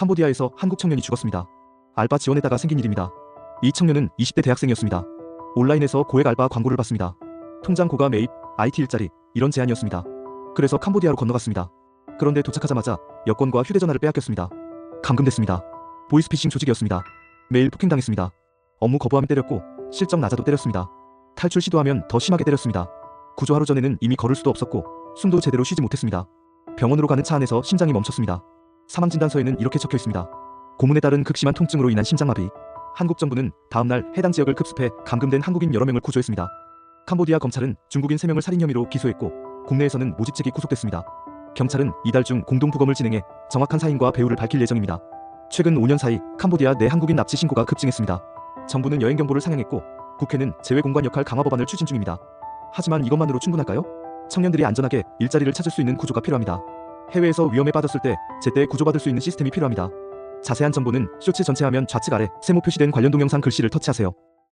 캄보디아에서 한국 청년이 죽었습니다. 알바 지원에다가 생긴 일입니다. 이 청년은 20대 대학생이었습니다. 온라인에서 고액 알바 광고를 받습니다. 통장 고가 매입, IT 일자리 이런 제안이었습니다. 그래서 캄보디아로 건너갔습니다. 그런데 도착하자마자 여권과 휴대전화를 빼앗겼습니다. 감금됐습니다. 보이스피싱 조직이었습니다. 매일 폭행당했습니다. 업무 거부하면 때렸고 실적 낮아도 때렸습니다. 탈출 시도하면 더 심하게 때렸습니다. 구조 하루 전에는 이미 걸을 수도 없었고 숨도 제대로 쉬지 못했습니다. 병원으로 가는 차 안에서 심장이 멈췄습니다. 사망 진단서에는 이렇게 적혀 있습니다. 고문에 따른 극심한 통증으로 인한 심장마비. 한국 정부는 다음 날 해당 지역을 급습해 감금된 한국인 여러 명을 구조했습니다. 캄보디아 검찰은 중국인 3명을 살인 혐의로 기소했고 국내에서는 모집책이 구속됐습니다. 경찰은 이달 중 공동 부검을 진행해 정확한 사인과 배우를 밝힐 예정입니다. 최근 5년 사이 캄보디아 내 한국인 납치 신고가 급증했습니다. 정부는 여행 경보를 상향했고 국회는 재외 공간 역할 강화 법안을 추진 중입니다. 하지만 이것만으로 충분할까요? 청년들이 안전하게 일자리를 찾을 수 있는 구조가 필요합니다. 해외에서 위험에 빠졌을 때 제때 구조받을 수 있는 시스템이 필요합니다. 자세한 정보는 쇼츠 전체 화면 좌측 아래 세모 표시된 관련 동영상 글씨를 터치하세요.